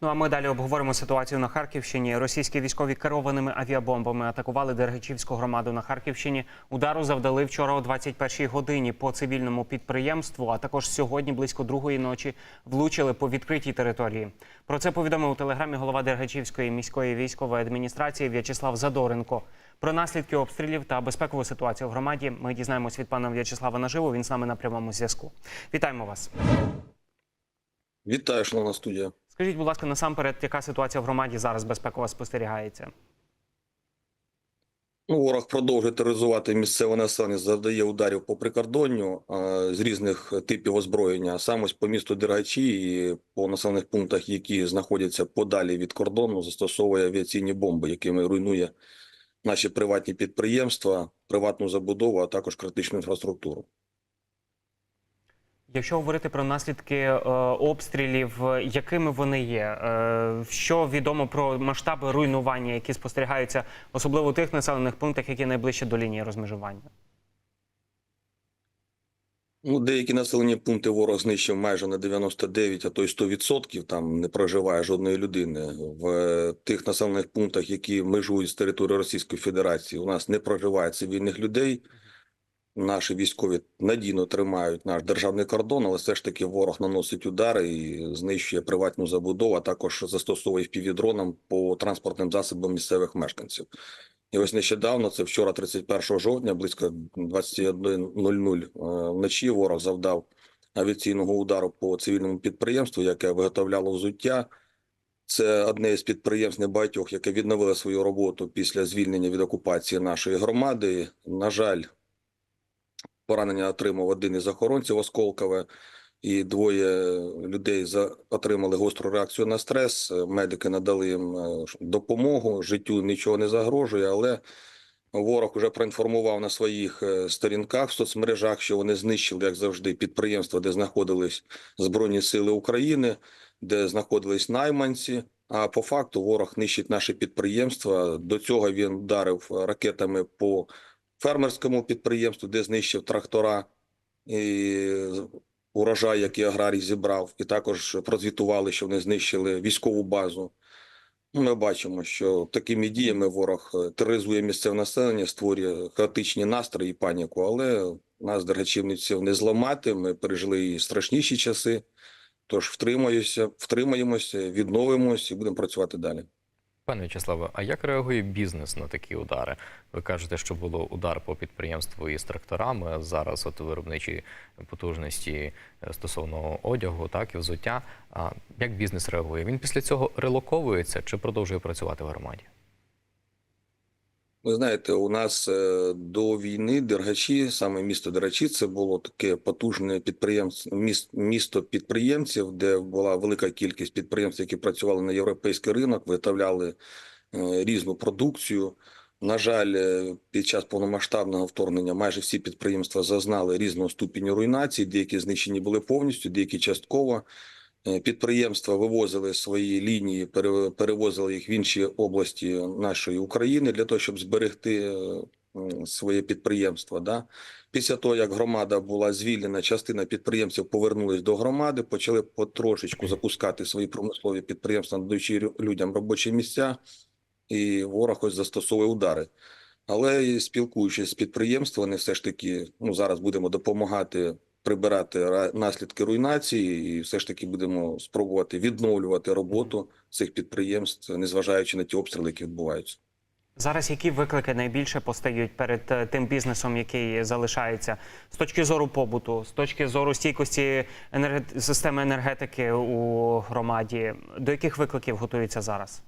Ну а ми далі обговоримо ситуацію на Харківщині. Російські військові керованими авіабомбами атакували Дергачівську громаду на Харківщині. Удару завдали вчора о 21-й годині по цивільному підприємству. А також сьогодні близько другої ночі влучили по відкритій території. Про це повідомив у телеграмі голова Дергачівської міської військової адміністрації В'ячеслав Задоренко. Про наслідки обстрілів та безпекову ситуацію в громаді ми дізнаємось від пана В'ячеслава наживо. Він з нами на прямому зв'язку. Вітаємо вас. Вітаю, шановна студія. Скажіть, будь ласка, насамперед, яка ситуація в громаді зараз безпекова спостерігається? Ну, ворог продовжує тероризувати місцеве населення, завдає ударів по прикордонню з різних типів озброєння, саме по місту Дергачі і по населених пунктах, які знаходяться подалі від кордону, застосовує авіаційні бомби, якими руйнує наші приватні підприємства, приватну забудову, а також критичну інфраструктуру. Якщо говорити про наслідки е, обстрілів, е, якими вони є? Е, що відомо про масштаби руйнування, які спостерігаються, особливо у тих населених пунктах, які найближче до лінії розмежування? Ну, деякі населені пункти ворог знищив майже на 99, а то й 100%, там не проживає жодної людини. В тих населених пунктах, які межують з території Російської Федерації, у нас не проживає цивільних людей. Наші військові надійно тримають наш державний кордон, але все ж таки ворог наносить удари і знищує приватну забудову, а також застосовує впівдронам по транспортним засобам місцевих мешканців. І ось нещодавно, це вчора, 31 жовтня, близько 21.00 е, вночі ворог завдав авіаційного удару по цивільному підприємству, яке виготовляло взуття. Це одне із підприємств небагатьох, яке відновило свою роботу після звільнення від окупації нашої громади. На жаль, поранення отримав один із охоронців Осколкове, і двоє людей за отримали гостру реакцію на стрес. Медики надали їм е, допомогу. Життю нічого не загрожує, але ворог вже проінформував на своїх е, сторінках в соцмережах, що вони знищили, як завжди, підприємства, де знаходились Збройні Сили України, де знаходились найманці. А по факту ворог нищить наші підприємства. До цього він вдарив ракетами по фермерському підприємству, де знищив трактора і урожай, який аграрій зібрав, і також прозвітували, що вони знищили військову базу. Ми бачимо, що такими діями ворог тероризує місцеве населення, створює хаотичні настрої і паніку. Але нас, дергачівниців, не зламати. Ми пережили і страшніші часи. Тож втримаюся, втримаємося, відновимося і будемо працювати далі. Пане В'ячеславе, а як реагує бізнес на такі удари? Ви кажете, що було удар по підприємству із тракторами. Зараз от виробничі потужності е, стосовно одягу, так і взуття. А як бізнес реагує? Він після цього релоковується чи продовжує працювати в громаді? Ви знаєте, у нас е, до війни Дергачі, саме місто Дергачі, це було таке потужне підприємство, міс- місто підприємців, де була велика кількість підприємств, які працювали на європейський ринок, виготовляли е, різну продукцію. На жаль, е, під час повномасштабного вторгнення майже всі підприємства зазнали різного ступеню руйнації. Деякі знищені були повністю, деякі частково. Е, Підприємства вивозили свої лінії, пере- перевозили їх в інші області нашої України для того, щоб зберегти е, своє підприємство. Да? Після того, як громада була звільнена, частина підприємців повернулись до громади, почали потрошечку запускати свої промислові підприємства, надаючи людям робочі місця, і ворог ось застосовує удари. Але спілкуючись з підприємствами, все ж таки, ну зараз будемо допомагати прибирати ра- наслідки руйнації, і все ж таки будемо спробувати відновлювати роботу цих підприємств, незважаючи на ті обстріли, які відбуваються. Зараз які виклики найбільше постають перед е, тим бізнесом, який залишається з точки зору побуту, з точки зору стійкості енерге- системи енергетики у громаді? До яких викликів готуються зараз?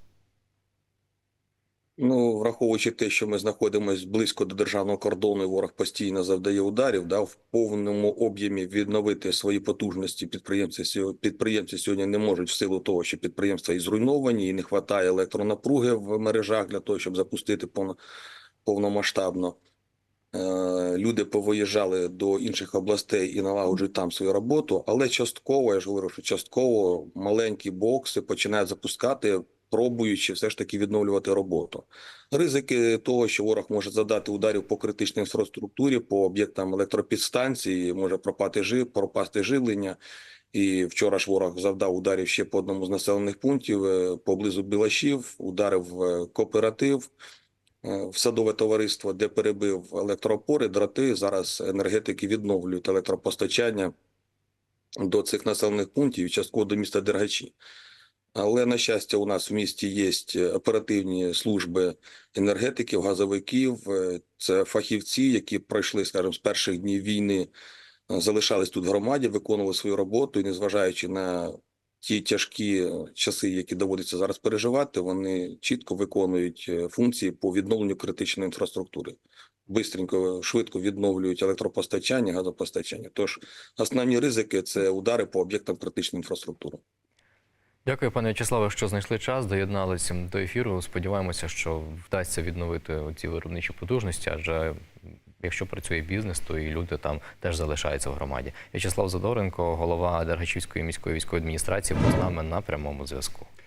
Ну, враховуючи те, що ми знаходимося близько до державного кордону, і ворог постійно завдає ударів, да, в повному об'ємі відновити свої потужності підприємці підприємці сьогодні не можуть в силу того, що підприємства і зруйновані, і не вистачає електронапруги в мережах для того, щоб запустити повномасштабно. Е, Люди повиїжджали до інших областей і налагоджують там свою роботу, але частково, я ж говорю, що частково маленькі бокси починають запускати, пробуючи все ж таки відновлювати роботу. Ризики того, що ворог може задати ударів по критичній інфраструктурі, по об'єктам електропідстанції, може пропати жи, пропасти живлення. І вчора ж ворог завдав ударів ще по одному з населених пунктів е, поблизу Білашів, ударив в кооператив, е, в садове товариство, де перебив електроопори, дроти. Зараз енергетики відновлюють електропостачання до цих населених пунктів і частково до міста Дергачі. Але на щастя, у нас в місті є оперативні служби енергетиків, газовиків. Е, Це фахівці, які пройшли, скажімо, з перших днів війни, е, залишались тут в громаді, виконували свою роботу і, незважаючи на ті тяжкі е, часи, які доводиться зараз переживати, вони чітко виконують е, функції по відновленню критичної інфраструктури. Бистренько, швидко відновлюють електропостачання, газопостачання. Тож основні ризики це удари по об'єктам критичної інфраструктури. Дякую, пане В'ячеславе, що знайшли час, доєдналися до ефіру. Сподіваємося, що вдасться відновити ці виробничі потужності, адже якщо працює бізнес, то і люди там теж залишаються в громаді. В'ячеслав Задоренко, голова Дергачівської міської військової адміністрації, був з нами на прямому зв'язку.